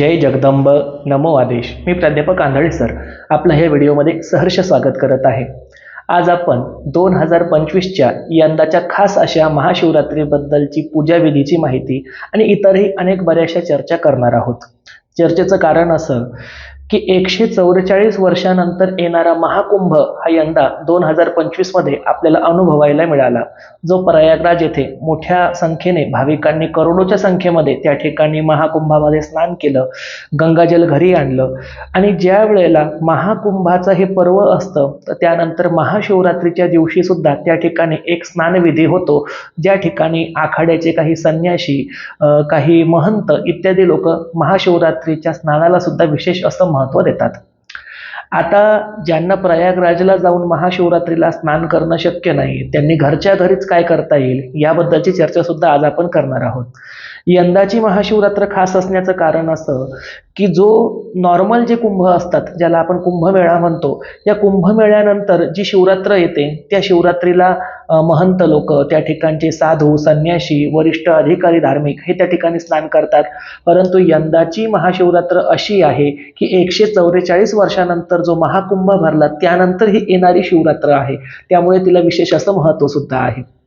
जय जगदंब नमो आदेश. मी प्राध्यापक आंधळे सर. आपलं ह्या व्हिडिओमध्ये सहर्ष स्वागत करत आहे. आज आपण दोन हजार पंचवीसच्या यंदाच्या खास अशा महाशिवरात्रीबद्दलची पूजाविधीची माहिती आणि इतरही अनेक बऱ्याचशा चर्चा करणार आहोत. चर्चेचं कारण असं की एकशे चौवेचाळीस वर्षानंतर येणारा महाकुंभ हा यंदा दोन हजार पंचवीसमध्ये आपल्याला अनुभवायला मिळाला. जो प्रयागराज येथे मोठ्या संख्येने भाविकांनी करोडोच्या संख्येमध्ये त्या ठिकाणी महाकुंभामध्ये स्नान केलं गंगाजल घरी आणलं. आणि ज्या वेळेला महाकुंभाचं हे पर्व असतं तर त्यानंतर महाशिवरात्रीच्या दिवशी सुद्धा त्या ठिकाणी एक स्नानविधी होतो. ज्या ठिकाणी आखाड्याचे काही संन्याशी काही महंत इत्यादी लोक महाशिवरात्रीच्या स्नानाला सुद्धा विशेष असं महत्त्व देतात. आता ज्यांना प्रयागराजला जाऊन महाशिवरात्रीला स्नान करणं शक्य नाही त्यांनी घरच्या घरीच काय करता येईल याबद्दलची चर्चा सुद्धा आज आपण करणार आहोत. यंदाची महाशिवरात्र खास असण्याचं कारण असं की जो नॉर्मल जे कुंभ असतात ज्याला आपण कुंभमेळा म्हणतो या कुंभमेळ्यानंतर जी शिवरात्र येते त्या शिवरात्रीला महंत लोक त्या ठिकाणचे साधू संन्याशी वरिष्ठ अधिकारी धार्मिक हे त्या ठिकाणी स्नान करतात. परंतु यंदाची महाशिवरात्र अशी आहे की एकशे चौवेचाळीस वर्षानंतर जो महाकुंभ भरला त्यानंतर ही येणारी शिवरात्र आहे. त्यामुळे तिला विशेष असं महत्त्व सुद्धा आहे.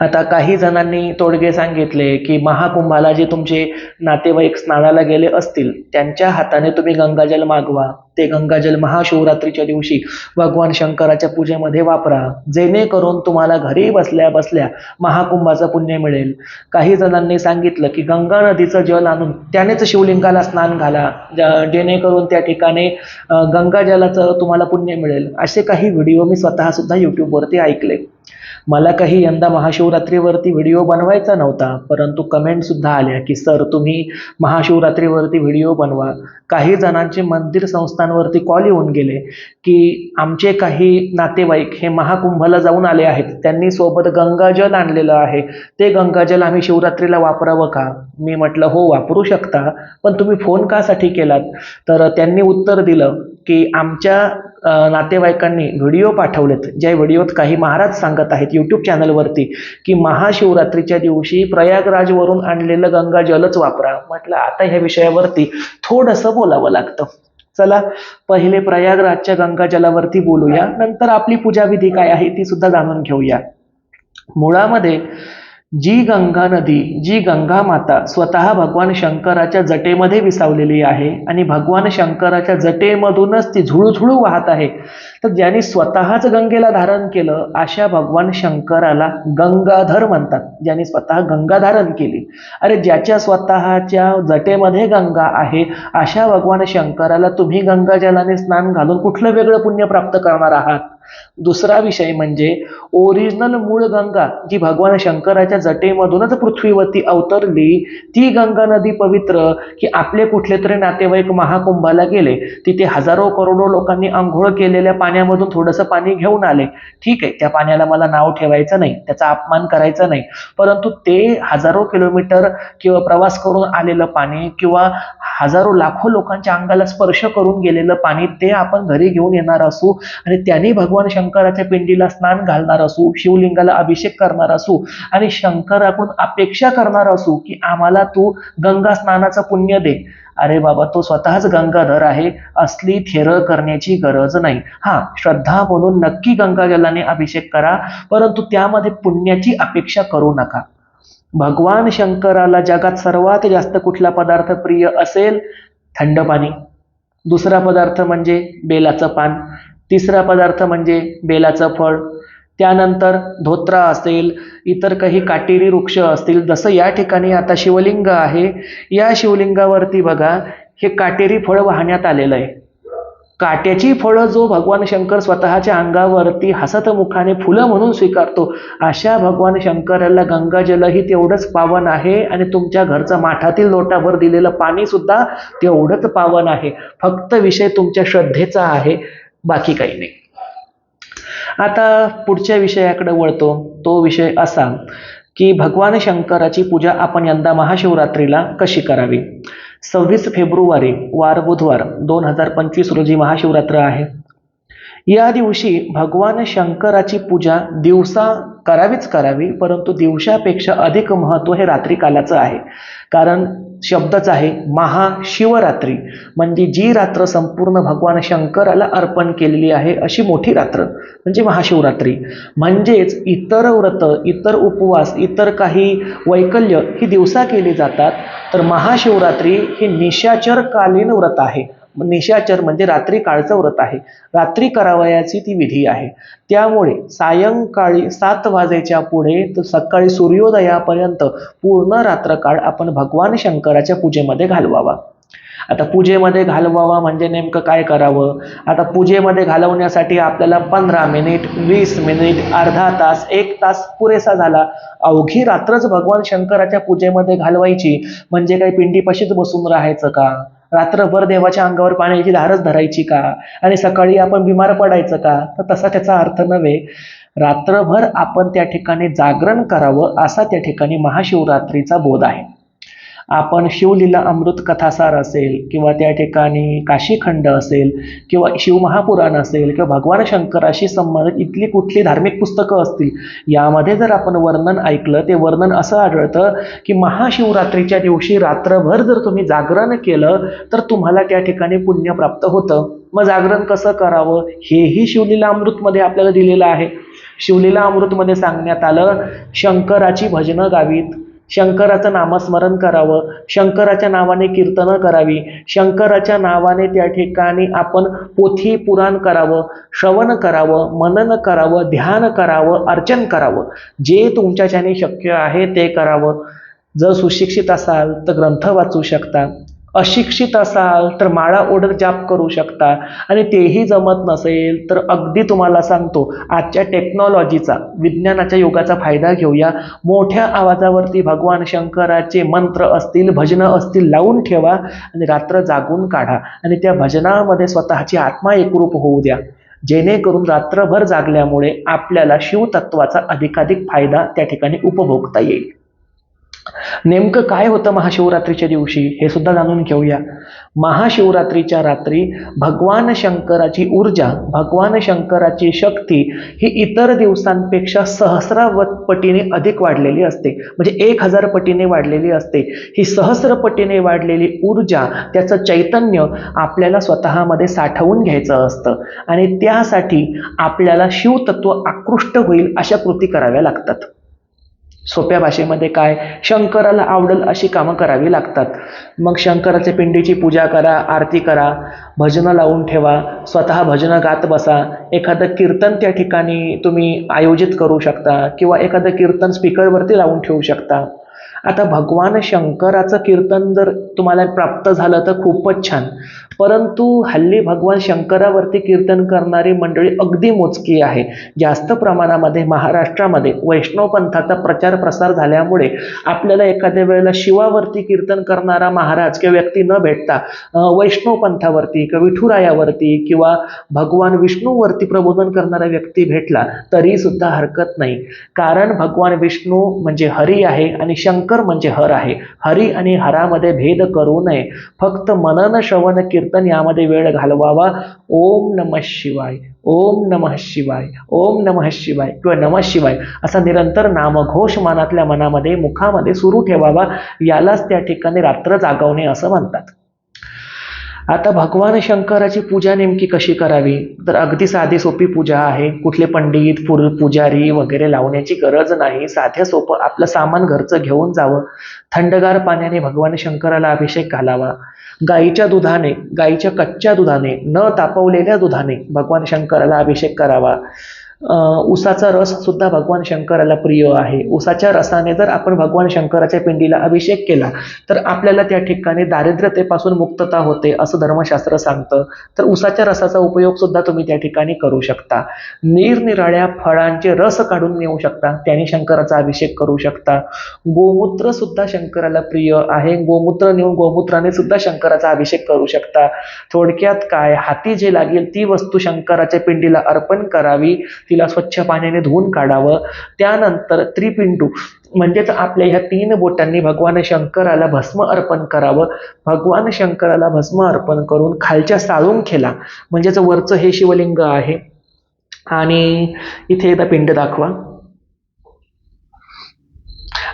आता काही जणांनी तोडगे सांगितले की महाकुंभाला जे तुमचे नातेवाईक स्नानाला गेले असतील त्यांच्या हाताने तुम्ही गंगाजल मागवा. ते गंगाजल महाशिवरात्रीच्या दिवशी भगवान शंकराच्या पूजेमध्ये वापरा. जेणेकरून तुम्हाला घरी बसल्या बसल्या महाकुंभाचं पुण्य मिळेल. काही जणांनी सांगितलं की गंगा नदीचं जल आणून त्यानेच शिवलिंगाला स्नान घाला. जेणेकरून त्या ठिकाणी गंगाजलाचं तुम्हाला पुण्य मिळेल. असे काही व्हिडिओ मी स्वतः सुद्धा यूट्यूबवरती ऐकले. मला काही यंदा महाशिवरात्रीवरती व्हिडिओ बनवायचा नव्हता परंतु कमेंटसुद्धा आल्या की सर तुम्ही महाशिवरात्रीवरती व्हिडिओ बनवा. काही जणांचे मंदिर संस्थांवरती कॉल येऊन गेले की आमचे काही नातेवाईक हे महाकुंभला जाऊन आले आहेत त्यांनी सोबत गंगाजल आणलेलं आहे ते गंगाजल आम्ही शिवरात्रीला वापरावं का? मी म्हटलं हो वापरू शकता पण तुम्ही फोन कासाठी केलात? तर त्यांनी उत्तर दिलं की आमच्या नातेवाईकांनी व्हिडिओ पाठवलेत ज्या व्हिडिओत काही महाराज सांगत आहेत यूट्यूब चॅनलवरती की महाशिवरात्रीच्या दिवशी प्रयागराजवरून आणलेलं गंगाजलच वापरा. म्हटलं आता ह्या विषयावरती थोडंसं बोलावं लागतं. चला पहिले प्रयागराजच्या गंगाजलावरती बोलूया. नंतर आपली पूजाविधी काय आहे ती सुद्धा जाणून घेऊया. मुळामध्ये जी गंगा नदी जी गंगा माता स्वतः भगवान शंकराच्या जटेमध्ये विसावलेली आहे आणि भगवान शंकराच्या जटेमधूनच ती झुळूझुळू वाहत आहे तर ज्यांनी स्वतःच गंगेला धारण केलं अशा भगवान शंकराला गंगाधर म्हणतात ज्यांनी स्वतः गंगा धारण केली. अरे ज्याच्या स्वतःच्या जटेमध्ये गंगा आहे अशा भगवान शंकराला तुम्ही गंगाजलाने स्नान घालून कुठलं वेगळं पुण्य प्राप्त करणार आहात? दुसरा विषय म्हणजे ओरिजिनल मूळ गंगा जी भगवान शंकराच्या जटेमधूनच पृथ्वीवरती अवतरली ती गंगा नदी पवित्र की आपले कुठले तरी नातेवाईक महाकुंभाला गेले. तिथे हजारो करोडो लोकांनी आंघोळ केलेल्या पाण्यामधून थोडंसं पाणी घेऊन आले. ठीक आहे त्या पाण्याला मला नाव ठेवायचं नाही त्याचा अपमान करायचा नाही. परंतु ते हजारो किलोमीटर किंवा प्रवास करून आलेलं पाणी किंवा हजारो लाखो लोकांच्या अंगाला स्पर्श करून गेलेलं पाणी ते आपण घरी घेऊन येणार असू आणि त्यांनी भगवान शंकराच्या पिंडीला स्नान घालणार असू शिवलिंगाला अभिषेक करणार असू आणि शंकराकडून अपेक्षा करणार असू की आम्हाला तू गंगा स्नानाचं पुण्य दे. अरे बाबा तो स्वतःच गंगाधर आहे. असली थेर करण्याची गरज नाही. हा श्रद्धा म्हणून नक्की गंगाजलाने अभिषेक करा परंतु त्यामध्ये पुण्याची अपेक्षा करू नका. भगवान शंकराला जगात सर्वात जास्त कुठला पदार्थ प्रिय असेल? थंड पाणी. दुसरा पदार्थ म्हणजे बेलाचं पान. तिसरा पदार्थ म्हणजे बेलाचं फळ. त्यानंतर धोत्रा असेल इतर काही काटेरी वृक्ष असतील जसं या ठिकाणी आता शिवलिंग आहे या शिवलिंगावरती बघा हे काटेरी फळ वाहण्यात आलेलं आहे. काट्याची फळं जो भगवान शंकर स्वतःच्या अंगावरती हसत मुखाने फुलं म्हणून स्वीकारतो अशा भगवान शंकराला गंगाजलही तेवढंच पावन आहे आणि तुमच्या घरचं माठातील लोटाभर दिलेलं पाणीसुद्धा तेवढंच पावन आहे. फक्त विषय तुमच्या श्रद्धेचा आहे. बाकी काही नाही. आता पुढच्या विषयाकडे वळतो. तो विषय असा की भगवान शंकराची पूजा आपण यंदा महाशिवरात्रीला कशी करावी? सव्वीस फेब्रुवारी वार बुधवार दोन हजार पंचवीस रोजी महाशिवरात्र आहे. या दिवशी भगवान शंकराची पूजा दिवसा करावीच करावी परंतु दिवसापेक्षा अधिक महत्त्व हे रात्री कालाचं आहे. कारण शब्दच आहे महाशिवरात्री. म्हणजे जी रात्र संपूर्ण भगवान शंकराला अर्पण केलेली आहे अशी मोठी रात्र म्हणजे महाशिवरात्री. म्हणजेच इतर व्रत इतर उपवास इतर काही वैकल्य ही दिवसा केली जातात. तर महाशिवरात्री ही निशाचरकालीन व्रत आहे. निशाचर म्हणजे रात्री काळचं व्रत आहे. रात्री करावयाची ती विधी आहे. त्यामुळे सायंकाळी सात वाजेच्या पुढे सकाळी सूर्योदयापर्यंत पूर्ण रात्रकाळ आपण भगवान शंकराच्या पूजेमध्ये घालवावा. आता पूजेमध्ये घालवावा म्हणजे नेमकं काय करावं? आता पूजेमध्ये घालवण्यासाठी आपल्याला पंधरा मिनिट वीस मिनिट अर्धा तास एक तास पुरेसा झाला. अवघी रात्रच भगवान शंकराच्या पूजेमध्ये घालवायची. म्हणजे काही पिंडीपाशीच बसून राहायचं का? रात्रभर देवाच्या अंगावर पाण्याची धारच धरायची का? आणि सकाळी आपण बिमार पडायचं का? तर तसा त्याचा अर्थ नव्हे. रात्रभर आपण त्या ठिकाणी जागरण करावं असा त्या ठिकाणी महाशिवरात्रीचा बोध आहे. आपण शिवलीला अमृत कथासार असेल किंवा त्या ठिकाणी काशीखंड असेल किंवा शिवमहापुराण असेल किंवा भगवान शंकराशी संबंधित इथली कुठली धार्मिक पुस्तकं असतील यामध्ये जर आपण वर्णन ऐकलं ते वर्णन असं आढळतं की महाशिवरात्रीच्या दिवशी रात्रभर जर तुम्ही जागरण केलं तर तुम्हाला त्या ठिकाणी पुण्य प्राप्त होतं. मग जागरण कसं करावं? हेही शिवलीला अमृतमध्ये आपल्याला दिलेलं आहे. शिवलीला अमृतमध्ये सांगण्यात आलं शंकराची भजनं गावीत. शंकराचं नामस्मरण करावं शंकराच्या नावाने कीर्तनं करावी शंकराच्या नावाने त्या ठिकाणी आपण पोथी पुराण करावं श्रवण करावं मनन करावं ध्यान करावं अर्चन करावं. जे तुमच्याच्याने शक्य आहे ते करावं. जर सुशिक्षित असाल तर ग्रंथ वाचू शकता. अशिक्षित असाल तर माळा ओढत जाप करू शकता. आणि तेही जमत नसेल तर अगदी तुम्हाला सांगतो आजच्या टेक्नॉलॉजीचा विज्ञानाच्या युगाचा फायदा घेऊया. मोठ्या आवाजावरती भगवान शंकराचे मंत्र असतील भजनं असतील लावून ठेवा आणि रात्र जागून काढा. आणि त्या भजनामध्ये स्वतःची आत्मा एकरूप होऊ द्या. जेणेकरून रात्रभर जागल्यामुळे आपल्याला शिवतत्वाचा अधिकाधिक फायदा त्या ठिकाणी उपभोगता येईल. नेमकं काय होतं महाशिवरात्रीच्या दिवशी? हे सुद्धा जाणून घेऊया. महाशिवरात्रीच्या रात्री भगवान शंकराची ऊर्जा भगवान शंकराची शक्ती ही इतर दिवसांपेक्षा सहस्रावत पटीने अधिक वाढलेली असते. म्हणजे एक हजार पटीने वाढलेली असते. ही सहस्र पटीने वाढलेली ऊर्जा त्याचं चैतन्य आपल्याला स्वतःमध्ये साठवून घ्यायचं असतं. आणि त्यासाठी आपल्याला शिवतत्व आकृष्ट होईल अशा कृती कराव्या लागतात. सोप्या भाषेमध्ये काय? शंकराला आवडेल अशी कामं करावी लागतात. मग शंकराच्या पिंडीची पूजा करा आरती करा भजनं लावून ठेवा स्वतः भजनं गात बसा. एखादं कीर्तन त्या ठिकाणी तुम्ही आयोजित करू शकता किंवा एखादं कीर्तन स्पीकरवरती लावून ठेवू शकता. आता भगवान शंकराचं कीर्तन जर तुम्हाला प्राप्त झालं तर खूपच छान. परंतु हल्ली भगवान शंकरावरती कीर्तन करणारी मंडळी अगदी मोजकी आहे. जास्त प्रमाणामध्ये महाराष्ट्रामध्ये वैष्णव पंथाचा प्रचार प्रसार झाल्यामुळे आपल्याला एखाद्या वेळेला शिवावरती कीर्तन करणारा महाराज किंवा व्यक्ती न भेटता वैष्णव पंथावरती किंवा विठुरायावरती किंवा भगवान विष्णूवरती प्रबोधन करणारा व्यक्ती भेटला तरी सुद्धा हरकत नाही. कारण भगवान विष्णू म्हणजे हरी आहे आणि शंकर म्हणजे हर आहे. हरी आणि हरामध्ये भेद करू नये. फक्त मनन श्रवण कीर्तन यामध्ये वेळ घालवावा. ओम नमः शिवाय ओम नमः शिवाय ओम नमः शिवाय किंवा नमः शिवाय असा निरंतर नामघोष मनातल्या मनामध्ये मुखामध्ये सुरू ठेवावा. यालाच त्या ठिकाणी रात्र जागवणे असं म्हणतात. आता भगवान शंकराची पूजा नेमकी कशी करावी? तर अगदी साधी सोपी पूजा आहे. कुठले पंडित पुर पुजारी वगैरे लावण्याची गरज नाही. साध्या सोपं आपलं सामान घरचं घेऊन जावं. थंडगार पाण्याने भगवान शंकराला अभिषेक घालावा. गाईच्या दुधाने गाईच्या कच्च्या दुधाने न तापवलेल्या दुधाने भगवान शंकराला अभिषेक करावा. उसाचा रस सुद्धा भगवान शंकराला प्रिय आहे. उसाच्या रसाने जर आपण भगवान शंकराच्या पिंडीला अभिषेक केला तर आपल्याला त्या ठिकाणी दारिद्र्यतेपासून मुक्तता होते असं धर्मशास्त्र सांगतं. तर उसाच्या रसाचा उपयोग सुद्धा तुम्ही त्या ठिकाणी करू शकता. निरनिराळ्या फळांचे रस काढून नेऊ शकता त्याने शंकराचा अभिषेक करू शकता. गोमूत्र सुद्धा शंकराला प्रिय आहे. गोमूत्र नेऊन गोमूत्राने सुद्धा शंकराचा अभिषेक करू शकता. थोडक्यात काय? हाती जे लागेल ती वस्तू शंकराच्या पिंडीला अर्पण करावी. तिला स्वच्छ पाण्याने धुवून काढावं. त्यानंतर त्रिपिंडू म्हणजेच आपल्या ह्या तीन बोटांनी भगवान शंकराला भस्म अर्पण करावं. भगवान शंकराला भस्म अर्पण करून खालच्या साळुंखेला म्हणजेच वरचं हे शिवलिंग आहे. आणि इथे एकदा पिंड दाखवा.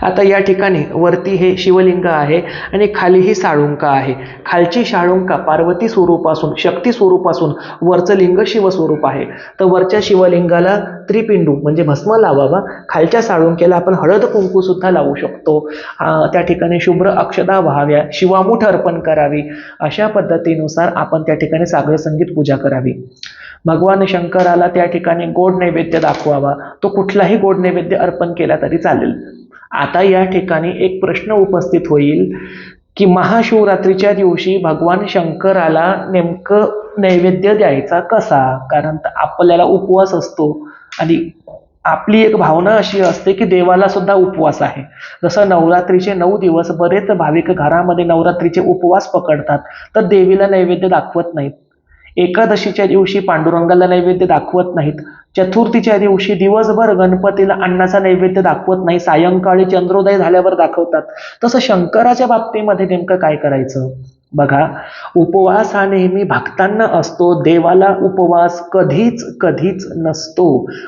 आता या ठिकाणी वरती हे शिवलिंग आहे आणि खाली ही साळुंका आहे. खालची शाळुंका पार्वती स्वरूपासून शक्ती स्वरूपासून वरचं लिंग शिवस्वरूप आहे. तर वरच्या शिवलिंगाला त्रिपिंडू म्हणजे भस्म लावावा. खालच्या साळुंकेला आपण हळद कुंकू सुद्धा लावू शकतो. त्या ठिकाणी शुभ्र अक्षदा व्हाव्या. शिवामुठ अर्पण करावी. अशा पद्धतीनुसार आपण त्या ठिकाणी सागर संगीत पूजा करावी. भगवान शंकराला त्या ठिकाणी गोड नैवेद्य दाखवावा. तो कुठलाही गोड नैवेद्य अर्पण केला तरी चालेल. आता या ठिकाणी एक प्रश्न उपस्थित होईल की महाशिवरात्रीच्या दिवशी भगवान शंकराला नेमकं नैवेद्य द्यायचा कसा? कारण आपल्याला उपवास असतो. आणि आपली एक भावना अशी असते की देवाला सुद्धा उपवास आहे. जसं नवरात्रीचे नऊ दिवस बरेच भाविक घरामध्ये नवरात्रीचे उपवास पकडतात तर देवीला नैवेद्य दाखवत नाहीत. एकादशीच्या दिवशी पांडुरंगाला नैवेद्य दाखवत नाहीत. चतुर्थीच्या दिवशी दिवसभर गणपतीला अन्नाचा नैवेद्य दाखवत नाही. सायंकाळी चंद्रोदय झाल्यावर दाखवतात. तसं शंकराच्या बाबतीमध्ये नेमकं काय करायचं? बघा उपवास हा नेहमी भक्तांना असतो देवाला उपवास कधीच कधीच नसतो.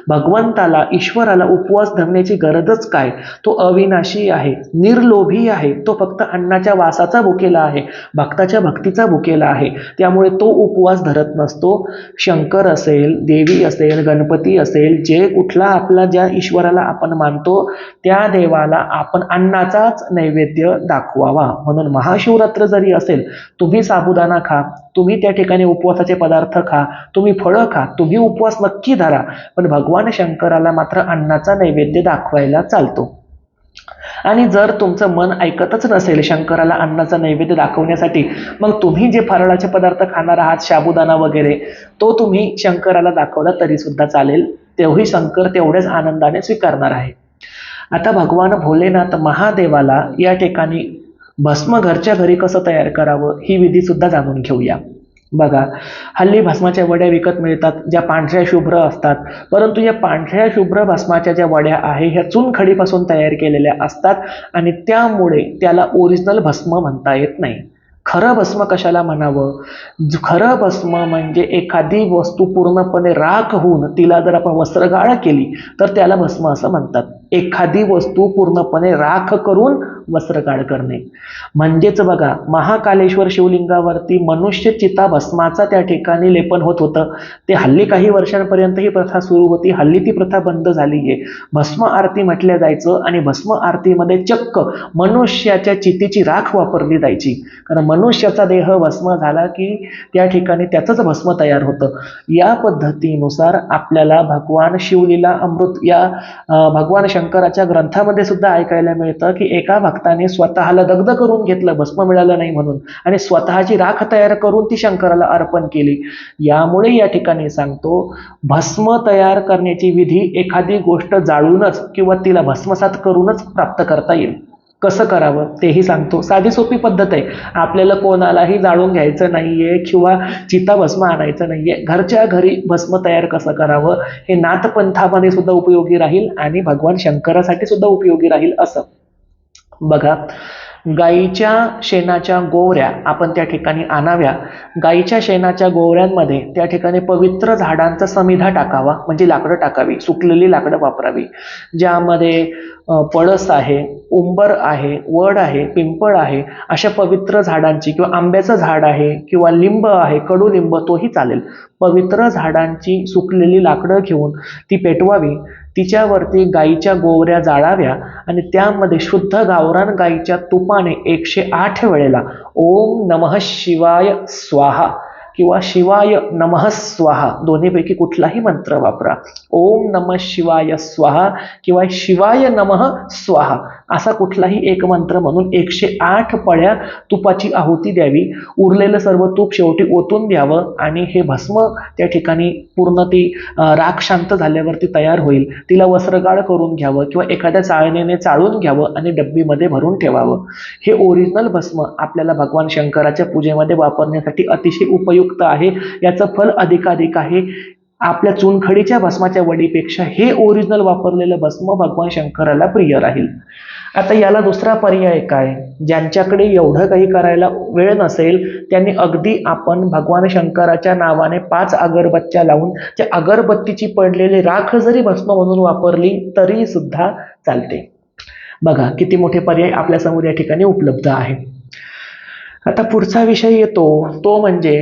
भगवंताला ईश्वराला उपवास धरण्याची गरजच काय? तो अविनाशी आहे निर्लोभी आहे तो फक्त अन्नाच्या वासाचा भुकेला आहे भक्ताच्या भक्तीचा भुकेला आहे. त्यामुळे तो उपवास धरत नसतो. शंकर असेल देवी असेल गणपती असेल जे कुठला आपला ज्या ईश्वराला आपण मानतो त्या देवाला आपण अन्नाचाच नैवेद्य दाखवावा. म्हणून महाशिवरात्र जरी असेल तुम्ही साबुदाणा खा तुम्ही त्या ठिकाणी उपवासाचे पदार्थ खा तुम्ही फळं खा तुम्ही उपवास नक्की धरा. पण भगवान शंकराला मात्र अन्नाचा नैवेद्य दाखवायला चालतो. आणि जर तुमचं मन ऐकतच नसेल शंकराला अन्नाचा नैवेद्य दाखवण्यासाठी मग तुम्ही जे फराळाचे पदार्थ खाणार आहात साबुदाणा वगैरे तो तुम्ही शंकराला दाखवला तरी सुद्धा चालेल. तेव्हाही शंकर तेवढ्याच आनंदाने स्वीकारणार आहे. आता भगवान भोलेनाथ महादेवाला या ठिकाणी भस्म घरच्या घरी कसं तयार करावं ही विधी सुद्धा जाणून घेऊया. बघा हल्ली भस्माच्या वड्या विकत मिळतात ज्या पांढऱ्या शुभ्र असतात. परंतु या पांढऱ्या शुभ्र भस्माच्या ज्या वड्या आहे ह्या चुनखडीपासून तयार केलेल्या असतात आणि त्यामुळे त्याला ओरिजिनल भस्म म्हणता येत नाही. खरं भस्म कशाला म्हणावं? ज- खरं भस्म म्हणजे एखादी वस्तू पूर्णपणे राख होऊन तिला जर आपण वस्त्रगाळ केली तर त्याला भस्म असं म्हणतात. एखादी वस्तू पूर्णपणे राख करून वस्त्रकाळ करणे. म्हणजेच बघा महाकालेश्वर शिवलिंगावरती मनुष्य चिता भस्माचा त्या ठिकाणी लेपन होत होतं. ते हल्ली काही वर्षांपर्यंत ही प्रथा सुरू होती. हल्ली ती प्रथा बंद झाली आहे भस्म आरती म्हटल्या जायचं आणि भस्म आरतीमध्ये चक्क मनुष्याच्या चितेची राख वापरली जायची. कारण मनुष्याचा देह भस्म झाला की त्या ठिकाणी त्याचंच भस्म तयार होतं. या पद्धतीनुसार आपल्याला भगवान शिवलीला अमृत या भगवान शंकराच्या ग्रंथामध्ये सुद्धा ऐकायला मिळतं की एका भक्ताने स्वतःला दग्ध करून घेतलं भस्म मिळालं नाही म्हणून. आणि स्वतःची राख तयार करून ती शंकराला अर्पण केली. यामुळे या ठिकाणी सांगतो भस्म तयार करण्याची विधी एखादी गोष्ट जाळूनच किंवा तिला भस्मसात करूनच प्राप्त करता येईल. कसं करावं? तेही सांगतो. साधी सोपी पद्धत आहे. आपल्याला कोणालाही जाळून घ्यायचं नाहीये किंवा चिता भस्म आणायचं नाहीये. घरच्या घरी भस्म तयार कसं करावं? हे नाथपंथामध्ये सुद्धा उपयोगी राहील आणि भगवान शंकरासाठी सुद्धा उपयोगी राहील असं. बघा गाईच्या शेणाच्या गोवऱ्या आपण त्या ठिकाणी आणाव्या. गाईच्या शेणाच्या गोवऱ्यांमध्ये त्या ठिकाणी पवित्र झाडांचा समिधा टाकावा म्हणजे लाकडं टाकावी सुकलेली लाकडं वापरावी. ज्यामध्ये पळस आहे उंबर आहे वड आहे पिंपळ आहे अशा पवित्र झाडांची किंवा आंब्याचं झाड आहे किंवा लिंब आहे कडुलिंब तोही चालेल. पवित्र झाडांची सुकलेली लाकडं घेऊन ती पेटवावी. तिच्यावरती गाईच्या गोवऱ्या जाळाव्या आणि त्यामध्ये शुद्ध गावरान गाईच्या तुपाने एकशे आठ वेळेला ओम नमः शिवाय स्वाहा किंवा शिवाय नमः स्वाहा दोन्हीपैकी कुठलाही मंत्र वापरा. ओम नमः शिवाय स्वाहा किंवा शिवाय नमः स्वाहा. असा कुठलाही एक मंत्र म्हणून एकशे आठ पळ्या तुपाची आहुती द्यावी. उरलेलं सर्व तूप शेवटी ओतून द्यावं आणि हे भस्म त्या ठिकाणी पूर्ण ती राग राख शांत झाल्यावरती तयार होईल. तिला वस्त्रगाळ करून घ्यावं किंवा एखाद्या चाळणीने चाळून घ्यावं आणि डब्बीमध्ये भरून ठेवावं. हे ओरिजिनल भस्म आपल्याला भगवान शंकराच्या पूजेमध्ये वापरण्यासाठी अतिशय उपयुक्त आहे. याचं फल अधिकाधिक आहे. आपल्या चुनखडीच्या भस्माच्या वडीपेक्षा हे ओरिजिनल वापरलेलं भस्म भगवान शंकराला प्रिय राहील. आता याला दुसरा पर्याय काय? ज्यांच्याकडे एवढं काही करायला वेळ नसेल त्यांनी अगदी आपण भगवान शंकराच्या नावाने पाच अगरबत्त्या लावून त्या अगरबत्तीची पडलेली राख जरी भस्म म्हणून वापरली तरी सुद्धा चालते. बघा किती मोठे पर्याय आपल्यासमोर या ठिकाणी उपलब्ध आहे. आता पुढचा विषय येतो. तो म्हणजे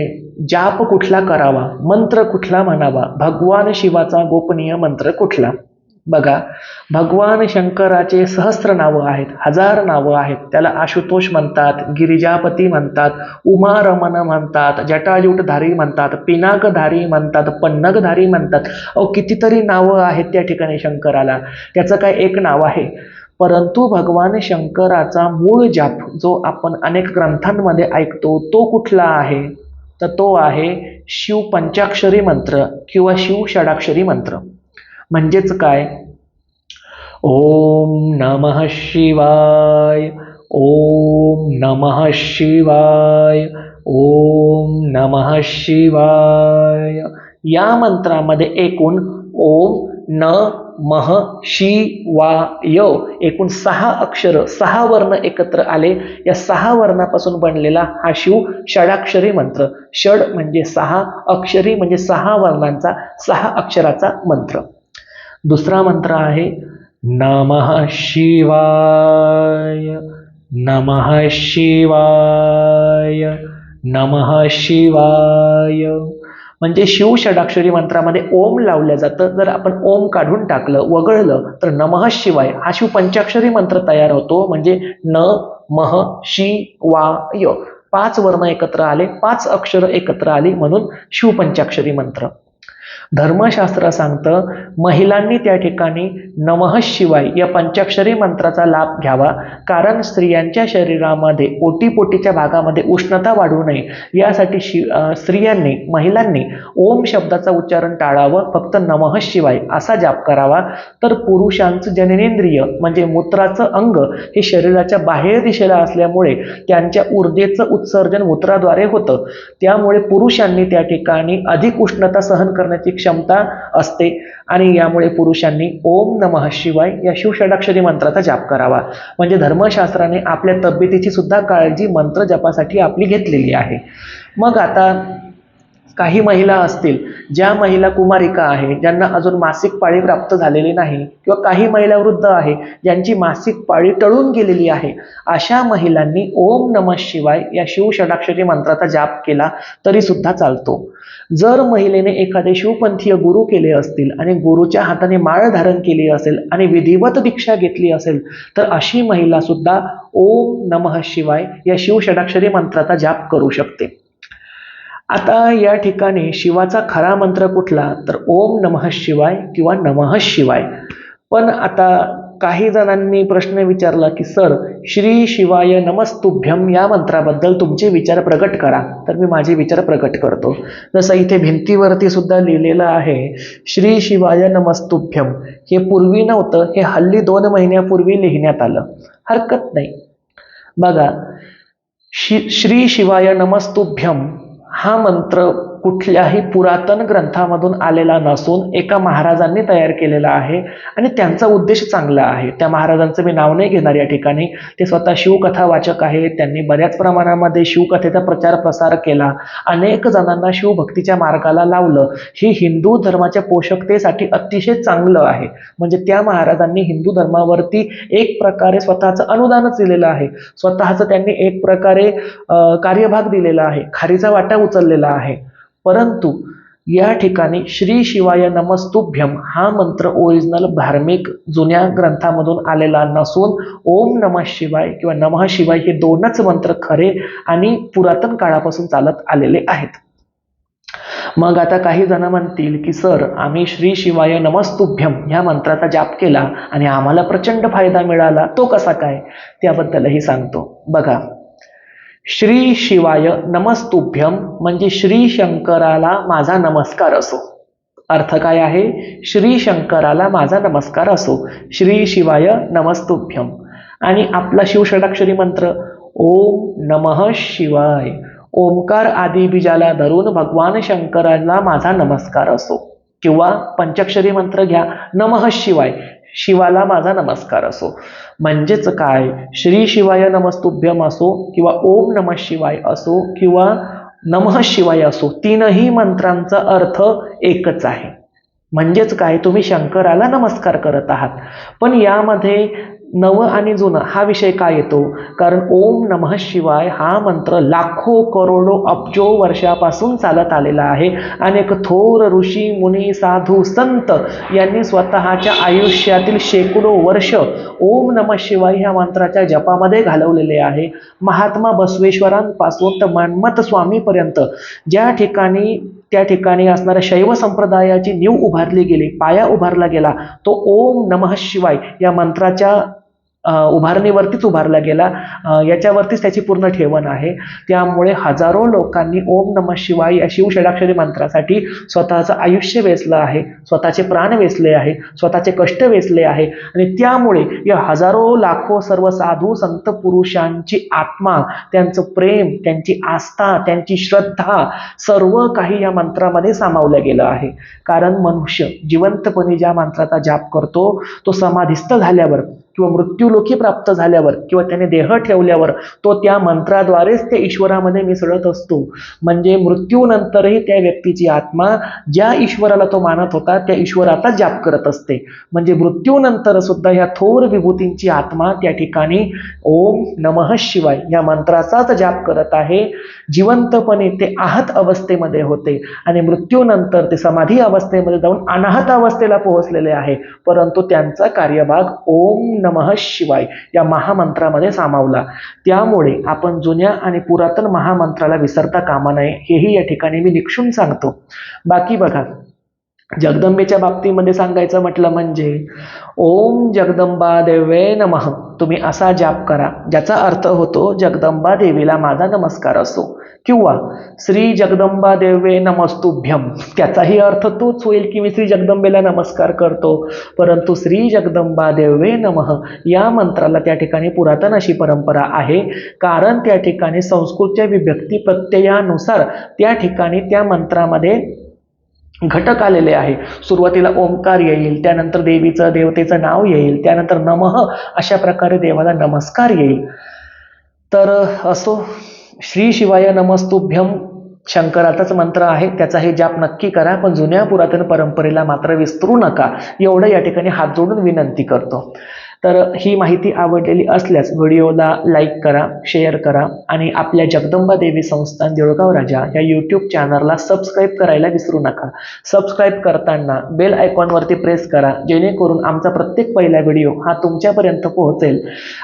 जाप कुठला करावा? मंत्र कुठला म्हणावा? भगवान शिवाचा गोपनीय मंत्र कुठला? बघा भगवान शंकराचे सहस्र नावं आहेत हजार नावं आहेत. त्याला आशुतोष म्हणतात गिरिजापती म्हणतात उमारमन म्हणतात जटाजूटधारी म्हणतात पिनाकधारी म्हणतात पन्नकधारी म्हणतात. अहो कितीतरी नावं आहेत त्या ठिकाणी शंकराला. त्याचं काय एक नाव आहे? परंतु भगवान शंकराचा मूळ जाप जो आपण अनेक ग्रंथांमध्ये ऐकतो तो कुठला आहे? तर तो आहे शिव पंचाक्षरी मंत्र किंवा शिव षडाक्षरी मंत्र. म्हणजेच काय? ओम नमः शिवाय ओम नमः शिवाय ओम नमः शिवाय. या मंत्रामध्ये एकूण ओम न मह शिवाय एकूण सहा अक्षर सहा वर्ण एकत्र आले. या सहा वर्णापासून बनलेला हा शिव षडाक्षरी मंत्र. षड म्हणजे सहा अक्षरी म्हणजे सहा वर्णांचा सहा अक्षराचा मंत्र. दुसरा मंत्र आहे नमः शिवाय नमः शिवाय नमः शिवाय. म्हणजे शिव षडाक्षरी मंत्रामध्ये ओम लावलं जातं. जर आपण ओम काढून टाकलं वगळलं तर नमः शिवाय हा शिव पंचाक्षरी मंत्र तयार होतो. म्हणजे न मह शिवाय पाच वर्ण एकत्र आले पाच अक्षर एकत्र आली म्हणून शिव पंचाक्षरी मंत्र. धर्मशास्त्र सांगतं महिलांनी त्या ठिकाणी नमः शिवाय या पंचाक्षरी मंत्राचा लाभ घ्यावा. कारण स्त्रियांच्या शरीरामध्ये ओटीपोटीच्या भागामध्ये उष्णता वाढू नये. यासाठी शि स्त्रियांनी महिलांनी ओम शब्दाचं उच्चारण टाळावं. फक्त नमः शिवाय असा जाप करावा. तर पुरुषांचं जननेंद्रिय म्हणजे मूत्राचं अंग हे शरीराच्या बाहेर दिशेला असल्यामुळे त्यांच्या ऊर्जेचं उत्सर्जन मूत्राद्वारे होतं. त्यामुळे पुरुषांनी त्या ठिकाणी अधिक उष्णता सहन करण्याची क्षमता असते. आणि यामुळे पुरुषांनी ओम नमः शिवाय या शिवषडाक्षरी मंत्राचा जाप करावा. म्हणजे धर्मशास्त्राने आपल्या तब्येतीची सुद्धा काळजी मंत्र जपासाठी आपली घेतलेली आहे. मग आता काही महिला असतील ज्या महिला कुमारिका आहे ज्यांना अजून मासिक पाळी प्राप्त झालेली नाही किंवा काही महिला वृद्ध आहे ज्यांची मासिक पाळी टळून गेलेली आहे अशा महिलांनी ओम नमः शिवाय या शिव षडाक्षरी मंत्राचा जाप केला तरी सुद्धा चालतो. जर महिलेने एखादे शिवपंथीय गुरु केले असतील आणि गुरुच्या हाताने माळ धारण केली असेल आणि विधिवत दीक्षा घेतली असेल तर अशी महिला सुद्धा ओम नमः शिवाय या शिवषडाक्षरी मंत्राचा जाप करू शकते. आता या ठिकाणी शिवाचा खरा मंत्र कुठला? तर ओम नमः शिवाय किंवा नमः शिवाय. पण आता काही जणांनी प्रश्न विचारला की सर श्री शिवाय नमस्तुभ्यम या मंत्राबद्दल तुमचे विचार प्रकट करा. तर मी माझे विचार प्रकट करतो. जसं इथे भिंतीवरती सुद्धा लिहिलेलं आहे श्री शिवाय नमस्तुभ्यम हे पूर्वी नव्हतं हे हल्ली दोन महिन्यापूर्वी लिहिण्यात आलं. हरकत नाही. बघा शि श्री शिवाय नमस्तुभ्यम हा मंत्र कुठल्याही पुरातन ग्रंथामधून आलेला नसून एका महाराजांनी तयार केलेला आहे आणि त्यांचा उद्देश चांगला आहे. त्या महाराजांचं मी नाव नाही घेणार या ठिकाणी. ते स्वतः शिवकथा वाचक आहेत. त्यांनी बऱ्याच प्रमाणामध्ये शिवकथेचा प्रचार प्रसार केला. अनेक जणांना शिवभक्तीच्या मार्गाला लावलं. ही हिंदू धर्माच्या पोषकतेसाठी अतिशय चांगलं आहे. म्हणजे त्या महाराजांनी हिंदू धर्मावरती एक प्रकारे स्वतःचं अनुदानच दिलेलं आहे. स्वतःचं त्यांनी एक प्रकारे कार्यभाग दिलेला आहे. खारीचा वाटा उचललेला आहे. परंतु या ठिकाणी श्री शिवाय नमस्तुभ्यम हा मंत्र ओरिजिनल धार्मिक जुन्या ग्रंथामधून आलेला नसून ओम नमः शिवाय किंवा नमः शिवाय हे दोनच मंत्र खरे आणि पुरातन काळापासून चालत आलेले आहेत. मग आता काही जण म्हणतील की सर आम्ही श्री शिवाय नमस्तुभ्यम ह्या मंत्राचा जाप केला आणि आम्हाला प्रचंड फायदा मिळाला. तो कसा काय? त्याबद्दलही सांगतो. बघा श्री शिवाय नमस्तुभ्यम म्हणजे श्री शंकराला माझा नमस्कार असो. अर्थ काय आहे? श्री शंकराला माझा नमस्कार असो. श्री शिवाय नमस्तुभ्यम आणि आपला शिवषडाक्षरी मंत्र ओम नमः शिवाय. ओमकार आदी बीजाला धरून भगवान शंकराला माझा नमस्कार असो. किंवा पंचाक्षरी मंत्र घ्या नमः शिवाय. शिवाला माझा नमस्कार असो. म्हणजेच काय? श्री शिवाय नमस्तुभ्यम असो किंवा ओम नमः शिवाय असो किंवा नमः शिवाय असो तीनही मंत्रांचा अर्थ एकच आहे. म्हणजेच काय? तुम्ही शंकराला नमस्कार करत आहात. पण यामध्ये नव आणि जुनं हा विषय काय येतो? कारण ओम नमः शिवाय हा मंत्र लाखो करोडो अब्जो वर्षापासून चालत आलेला आहे. अनेक थोर ऋषी मुनी साधू संत यांनी स्वतःच्या आयुष्यातील शेकडो वर्ष ओम नमः शिवाय ह्या मंत्राच्या जपामध्ये घालवलेले आहे. महात्मा बसवेश्वरांपासून तर मन्मथ स्वामीपर्यंत ज्या ठिकाणी त्या ठिकाणी असणाऱ्या शैव संप्रदायाची नीव उभारली गेली पाया उभारला गेला तो ओम नमः शिवाय या मंत्राच्या उभारणीवरतीच उभारला गेला. याच्यावरतीच त्याची पूर्ण ठेवण आहे. त्यामुळे हजारो लोकांनी ओम नमः शिवाय या शिवषडाक्षरी मंत्रासाठी स्वतःचं आयुष्य वेचलं आहे. स्वतःचे प्राण वेचले आहे. स्वतःचे कष्ट वेचले आहे. आणि त्यामुळे या हजारो लाखो सर्व साधू संत पुरुषांची आत्मा त्यांचं प्रेम त्यांची आस्था त्यांची श्रद्धा सर्व काही या मंत्रामध्ये सामावलं गेलं आहे. कारण मनुष्य जिवंतपणे ज्या मंत्राचा जाप करतो तो समाधिस्थ झाल्यावर किंवा मृत्यू मृत्यूलोकी प्राप्त झाल्यावर किंवा त्याने देह ठेवल्यावर तो त्या मंत्राद्वारेच त्या ईश्वरामध्ये मिसळत असतो. म्हणजे मृत्यूनंतरही त्या व्यक्तीची आत्मा ज्या ईश्वराला तो मानत होता त्या ईश्वराचा जाप करत असते. म्हणजे मृत्यूनंतर सुद्धा ह्या थोर विभूतींची आत्मा त्या ठिकाणी ओम नमः शिवाय या मंत्राचाच जाप करत आहे. जिवंतपणे ते आहत अवस्थेमध्ये होते आणि मृत्यूनंतर ते समाधी अवस्थेमध्ये जाऊन अनाहत अवस्थेला पोहोचलेले आहे. परंतु त्यांचा कार्यभाग ओम नमः शिवाय या महामंत्रामध्ये सामावला. त्यामुळे आपण जुन्या आणि पुरातन महामंत्राला विसरता कामा नये हेही या ठिकाणी मी निक्षून सांगतो. बाकी बघा जगदंबेच्या बाबतीमध्ये सांगायचं म्हटलं म्हणजे ओम जगदंबा देवे नमः. तुम्ही असा जाप करा ज्याचा अर्थ होतो जगदंबा देवीला माझा नमस्कार असो. किंवा श्री जगदंबा देवे नमस्तुभ्यम त्याचाही अर्थ तोच होईल की मी श्री जगदंबेला नमस्कार करतो परंतु श्री जगदंबा देवे नमः या मंत्राला त्या ठिकाणी पुरातन अशी परंपरा आहे. कारण त्या ठिकाणी संस्कृतच्या विभक्ती प्रत्ययानुसार त्या ठिकाणी त्या मंत्रामध्ये घटक आलेले आहे. सुरुवातीला ओंकार येईल त्यानंतर देवीचं देवतेचं नाव येईल त्यानंतर नमः अशा प्रकारे देवाला नमस्कार येईल. तर असो श्री शिवाय नमस्तुभ्यम शंकराचाच मंत्र आहे त्याचा हे जाप नक्की करा पण जुन्या पुरातन परंपरेला मात्र विसरू नका. एवढं या ठिकाणी हात जोडून विनंती करतो. तर ही माहिती आवडलेली असल्यास व्हिडिओला लाईक करा शेअर करा आणि आपल्या जगदंबा देवी संस्थान देऊळगाव राजा या यूट्यूब चॅनलला सबस्क्राईब करायला विसरू नका. सबस्क्राईब करताना बेल आयकॉनवरती प्रेस करा जेणेकरून आमचा प्रत्येक पहिला व्हिडिओ हा तुमच्यापर्यंत पोहोचेल.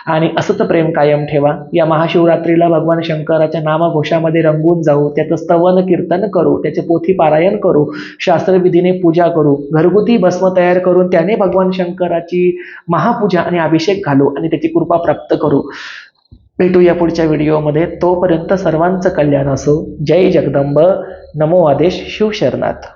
आणि असंच प्रेम कायम ठेवा. या महाशिवरात्रीला भगवान शंकराच्या नामघोषामध्ये रंगून जाऊ त्याचं स्तवन कीर्तन करू त्याचे पोथी पारायण करू शास्त्रविधीने पूजा करू घरगुती भस्म तयार करून त्याने भगवान शंकराची महापूजा आणि अभिषेक घालू आणि त्याची कृपा प्राप्त करू. भेटू या पुढच्या व्हिडिओमध्ये तोपर्यंत सर्वांचं कल्याण असो. जय जगदंब. नमो आदेश शिवशरणात